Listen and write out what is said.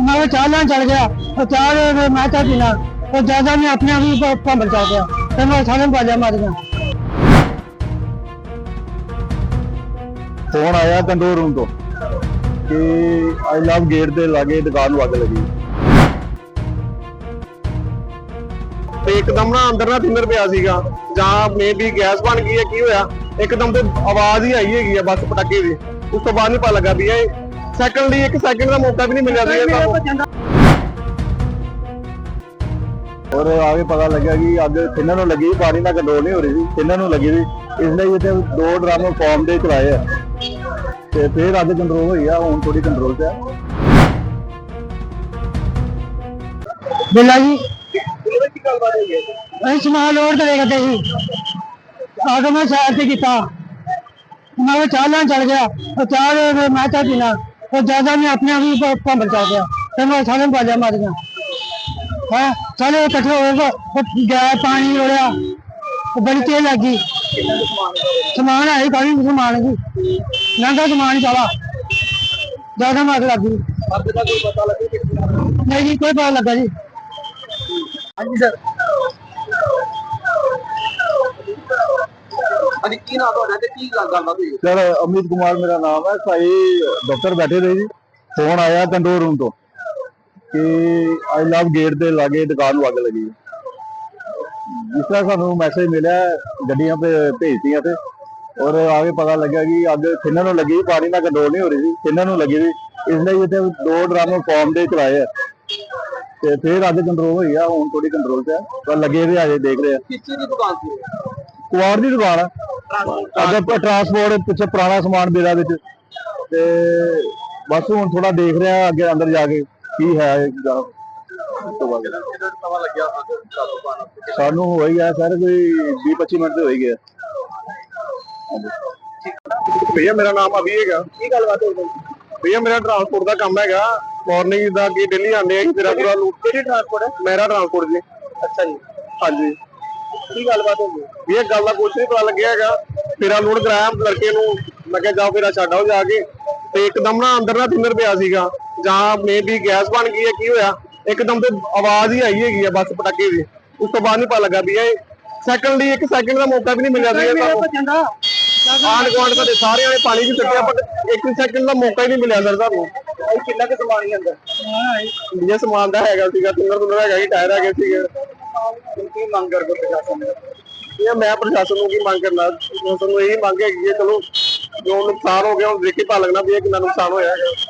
ਮੈਂ ਉਹ ਚਾਹ ਲੈਣ ਚਲ ਗਿਆ। ਉਹ ਚਾਹ ਦੇ ਮੈਂ ਚਾਹ ਪੀਣਾ। ਉਹ ਜ਼ਿਆਦਾ ਨੇ ਆਪਣੇ ਆਪ ਹੀ ਭੰਬਲ ਚਲ ਗਿਆ ਤੇ ਮੈਂ ਸਾਰੇ ਫੋਨ ਆਇਆ ਕੰਟਰੋਲ ਰੂਮ ਤੋਂ ਕਿ ਆਈ ਲਵ ਗੇਟ ਦੇ ਲਾਗੇ ਦੁਕਾਨ ਨੂੰ ਅੱਗ ਲੱਗੀ। ਤੇ ਇੱਕਦਮ ਨਾ ਅੰਦਰ ਨਾ ਥਿੰਦਰ ਪਿਆ ਸੀਗਾ। ਜਾਂ ਮੇਬੀ ਗੈਸ ਬਣ ਗਈ ਹੈ, ਕੀ ਹੋਇਆ? ਇੱਕਦਮ ਤੇ ਆਵਾਜ਼ ਹੀ ਆਈ ਹੈਗੀ ਆ ਬਸ ਪਟਾਕੇ ਦੀ। ਉਸ ਤੋਂ ਬਾਅਦ ਨਹੀਂ ਪਤਾ ਲੱਗਾ ਵੀ ਇਹ ਸੈਕਿੰਡ ਲਈ ਇੱਕ ਸੈਕਿੰਡ ਦਾ ਮੌਕਾ ਵੀ ਨਹੀਂ ਮਿਲਿਆ ਸੀ ਸਾਨੂੰ ਔਰ ਆਗੇ ਪਤਾ ਲੱਗਿਆ ਕਿ ਅੱਗ ਤਿੰਨਾਂ ਨੂੰ ਲੱਗੀ ਪਾਣੀ ਨਾਲ ਕੰਟਰੋਲ ਨਹੀਂ ਹੋ ਰਹੀ ਸੀ ਤਿੰਨਾਂ ਨੂੰ ਲੱਗੀ ਸੀ। ਇਸ ਲਈ ਇੱਥੇ ਦੋ ਡਰਮ ਫਾਰਮ ਦੇ ਚਲਾਏ ਆ। ਤੇ ਫਿਰ ਅੱਗ ਕੰਟਰੋਲ ਹੋਈ ਆ ਹੁਣ ਥੋੜੀ ਕੰਟਰੋਲ ਤੇ ਆ। ਬਿੱਲਾ ਜੀ ਅਸੀਂ ਸਮਾਨ ਲੋਡ ਕਰੇ ਕਰਦੇ ਸੀ। ਆ ਕੇ ਮੈਂ ਸਾਈਡ ਤੇ ਕੀਤਾ। ਮੈਂ ਚਾਹ ਲੈਣ ਚਲ ਗਿਆ। ਉਹ ਚਾਹ ਦੇ ਮੈਂ ਚਾਹ ਪੀਣਾ। ਉਹ ਜ਼ਿਆਦਾ ਨੇ ਆਪਣੇ ਆਪ ਹੀ ਭੰਬਲ ਚਲ ਗਿਆ। ਤੇ ਮੈਂ ਸਾਰੇ ਬਾਜਾ ਮਾਰ ਗਿਆ ਹਾਂ? ਸਾਰੇ ਇਕੱਠੇ ਹੋ ਗਏ ਉਹ ਗੈਸ ਪਾਣੀ ਰੋੜਿਆ। ਉਹ ਬੜੀ ਤੇਜ਼ ਲੱਗੀ ਸਮਾਨ ਹੈ ਕਾਫੀ ਸਮਾਨ ਸੀ ਲੰਗਾ ਸਮਾਨ ਚਾਲਾ ਜ਼ਿਆਦਾ ਮਾਰ ਲੱਗੀ ਅੱਗ ਦਾ ਕੋਈ ਪਤਾ ਲੱਗੇ ਨਹੀਂ ਜੀ ਕੋਈ ਪਤਾ ਹਾਂਜੀ ਕੀ ਨਾਮ ਤੁਹਾਡਾ ਤੇ ਕੀ ਗੱਲ ਗੱਲਬਾਤ ਹੋਈ ਸਰ ਅਮਿਤ ਕੁਮਾਰ ਮੇਰਾ ਨਾਮ ਹੈ। ਸਾਈ ਡਾਕਟਰ ਬੈਠੇ ਰਹੇ ਜੀ। ਫੋਨ ਆਇਆ ਕੰਟਰੋਲ ਰੂਮ ਤੋਂ ਕਿ ਆਈ ਲਵ ਗੇਟ ਦੇ ਲਾਗੇ ਦੁਕਾਨ ਨੂੰ ਅੱਗ ਲੱਗੀ। ਜਿਸ ਤਰ੍ਹਾਂ ਸਾਨੂੰ ਮੈਸੇਜ ਮਿਲਿਆ ਗੱਡੀਆਂ ਭੇ- ਭੇਜਤੀਆਂ ਤੇ ਔਰ ਆਗੇ ਪਤਾ ਲੱਗਿਆ ਕਿ ਅੱਗ ਤਿੰਨਾਂ ਨੂੰ ਲੱਗੀ ਪਾਣੀ ਨਾਲ ਕੰਟਰੋਲ ਨਹੀਂ ਹੋ ਰਹੀ ਸੀ ਤਿੰਨਾਂ ਨੂੰ ਲੱਗੀ ਸੀ। ਇਸ ਲਈ ਇੱਥੇ ਦੋ ਡਰਮ ਫਾਰਮ ਦੇ ਚਲਾਏ ਆ। ਤੇ ਫਿਰ ਅੱਗ ਕੰਟਰੋਲ ਹੋਈ ਆ ਹੁਣ ਥੋੜੀ ਕੰਟਰੋਲ ਤੇ ਆ। ਪਰ ਲੱਗੇ ਵੀ ਅਜੇ ਦੇਖ ਰਹੇ ਆ। ਕਿਸ ਦੀ ਦੁਕਾਨ ਸੀ? ਕੁਆਰ ਦੀ ਦੁਕਾਨ ਆ। ਅੱਗੇ ਟਰਾਂਸਪੋਰਟ ਪਿੱਛੇ ਪੁਰਾਣਾ ਸਮਾਨ ਮੇਰਾ ਵਿੱਚ। ਤੇ ਬਸ ਹੁਣ ਥੋੜਾ ਦੇਖ ਰਿਹਾ ਅੱਗੇ ਅੰਦਰ ਜਾ ਕੇ ਕੀ ਹੈ ਸਾਨੂੰ ਹੋ ਹੀ ਗਿਆ ਸਰ ਕੋਈ 20 25 ਮਿੰਟ ਹੋ ਹੀ ਗਿਆ। ਭਈਆ ਮੇਰਾ ਨਾਮ ਅਭੀ ਹੈਗਾ। ਕੀ ਗੱਲਬਾਤ ਹੋਈ ਭਈਆ ਮੇਰਾ ਟਰਾਂਸਪੋਰਟ ਦਾ ਕੰਮ ਹੈਗਾ। ਮਾਰਨਿੰਗ ਦਾ ਕਿ ਡੇਲੀ ਆਉਂਦੇ ਆ ਤੇਰਾ ਪੂਰਾ ਲੂਟ ਕਿਹੜੀ ਟਰਾਂਸਪੋਰਟ ਹੈ? ਮੇਰਾ ਟਰਾਂਸਪੋਰਟ ਜੀ। ਅੱਛਾ ਜੀ। ਹਾਂਜੀ। ਕੀ ਗੱਲਬਾਤ ਹੋ ਗਈ? ਇਹ ਗੱਲ ਦਾ ਕੁਝ ਨਹੀਂ ਪਤਾ ਲੱਗਿਆ ਹੈਗਾ। ਤੇਰਾ ਲੋਡ ਕਰਾਇਆ ਲੜਕੇ ਨੂੰ ਮੈਂ ਕਿਹਾ ਜਾ ਫੇਰਾ ਛੱਡ ਆਓ ਜਾ ਕੇ। ਤੇ ਇੱਕਦਮ ਨਾ ਅੰਦਰ ਨਾ ਥਿੰਦਰ ਪਿਆ ਸੀਗਾ। ਜਾਂ ਮੇਬੀ ਗੈਸ ਬਣ ਗਈ ਹੈ ਕੀ ਹੋਇਆ? ਇੱਕਦਮ ਤੇ ਆਵਾਜ਼ ਹੀ ਆਈ ਹੈਗੀ ਆ ਬਸ ਪਟਾਕੇ ਦੀ। ਉਸ ਤੋਂ ਬਾਅਦ ਨਹੀਂ ਪਤਾ ਲੱਗਾ ਵੀ ਇਹ ਸੈਕਿੰਡ ਲਈ ਇੱਕ ਸੈਕਿੰਡ ਦਾ ਮੌਕਾ ਵੀ ਨਹੀਂ ਮਿਲਿਆ ਸੀ ਸਾਨੂੰ। ਆਂਡ ਗਵਾਂਡ ਸਾਡੇ ਸਾਰਿਆਂ ਨੇ ਪਾਣੀ ਚ ਸੁੱਟਿਆ ਪਰ ਇੱਕ ਸੈਕਿੰਡ ਦਾ ਮੌਕਾ ਹੀ ਨਹੀਂ ਮਿਲਿਆ ਸਰ ਭਾਈ ਕਿੰਨਾ ਕੁ ਸਮਾਨ ਹੀ ਅੰਦਰ? ਇਹ ਸਮਾਨ ਦਾ ਹੈਗਾ ਸੀਗਾ ਤਿੰਨਰ ਤੁੰਨਰ ਹੈਗਾ ਸੀ ਟਾਇਰ ਹੈਗੇ ਸੀਗੇ। ਕੀ ਮੰਗ ਕਰ ਪ੍ਰਸ਼ਾਸਨ ਨੇ? ਇਹ ਮੈਂ ਪ੍ਰਸ਼ਾਸਨ ਨੂੰ ਕੀ ਮੰਗ ਕਰਨਾ? ਪ੍ਰਸ਼ਾਸਨ ਨੂੰ ਇਹੀ ਮੰਗ ਹੈਗੀ ਹੈ, ਚਲੋ ਜੋ ਨੁਕਸਾਨ ਹੋ ਗਿਆ ਉਹ ਦੇਖ ਕੇ ਪਤਾ ਲੱਗਣਾ ਵੀ ਇਹ ਕਿੰਨਾ ਨੁਕਸਾਨ ਹੋਇਆ ਹੈਗਾ।